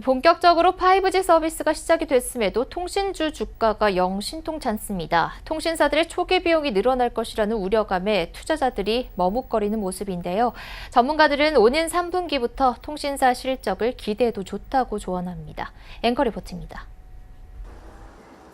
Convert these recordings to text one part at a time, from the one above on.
본격적으로 5G 서비스가 시작이 됐음에도 통신주 주가가 영 신통치 않습니다. 통신사들의 초기 비용이 늘어날 것이라는 우려감에 투자자들이 머뭇거리는 모습인데요. 전문가들은 오는 3분기부터 통신사 실적을 기대해도 좋다고 조언합니다. 앵커 리포트입니다.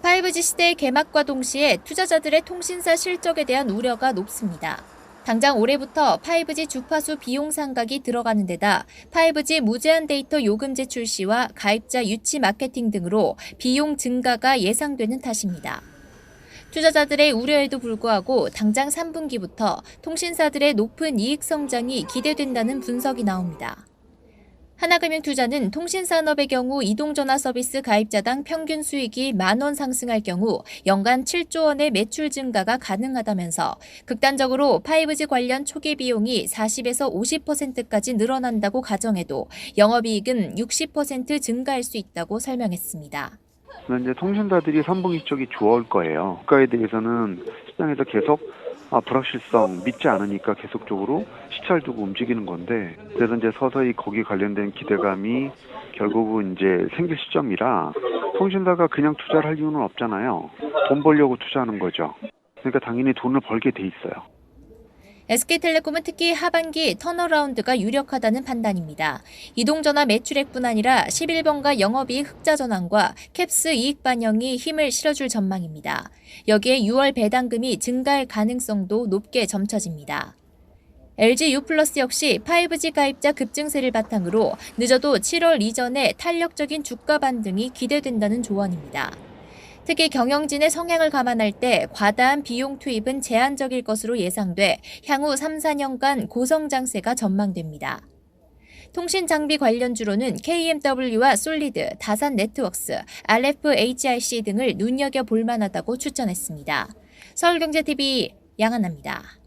5G 시대의 개막과 동시에 투자자들의 통신사 실적에 대한 우려가 높습니다. 당장 올해부터 5G 주파수 비용 상각이 들어가는 데다 5G 무제한 데이터 요금 제 출 시와 가입자 유치 마케팅 등으로 비용 증가가 예상되는 탓입니다. 투자자들의 우려에도 불구하고 당장 3분기부터 통신사들의 높은 이익 성장이 기대된다는 분석이 나옵니다. 하나금융투자는 통신산업의 경우 이동전화 서비스 가입자당 평균 수익이 만 원 상승할 경우 연간 7조 원의 매출 증가가 가능하다면서 극단적으로 5G 관련 초기 비용이 40에서 50%까지 늘어난다고 가정해도 영업이익은 60% 증가할 수 있다고 설명했습니다. 이제 통신사들이 3분기 쪽이 좋을 거예요. 국가에 대해서는 시장에서 계속 아, 불확실성 믿지 않으니까 계속적으로 시차를 두고 움직이는 건데 그래서 이제 서서히 거기 관련된 기대감이 결국은 이제 생길 시점이라 통신사가 그냥 투자를 할 이유는 없잖아요. 돈 벌려고 투자하는 거죠. 그러니까 당연히 돈을 벌게 돼 있어요. SK텔레콤은 특히 하반기 턴어라운드가 유력하다는 판단입니다. 이동전화 매출액뿐 아니라 11번가 영업이익 흑자 전환과 캡스 이익 반영이 힘을 실어줄 전망입니다. 여기에 6월 배당금이 증가할 가능성도 높게 점쳐집니다. LG U 플러스 역시 5G 가입자 급증세를 바탕으로 늦어도 7월 이전에 탄력적인 주가 반등이 기대된다는 조언입니다. 특히 경영진의 성향을 감안할 때 과다한 비용 투입은 제한적일 것으로 예상돼 향후 3, 4년간 고성장세가 전망됩니다. 통신 장비 관련주로는 KMW와 솔리드, 다산 네트워크스, RFHRC 등을 눈여겨 볼 만하다고 추천했습니다. 서울경제TV 양한나입니다.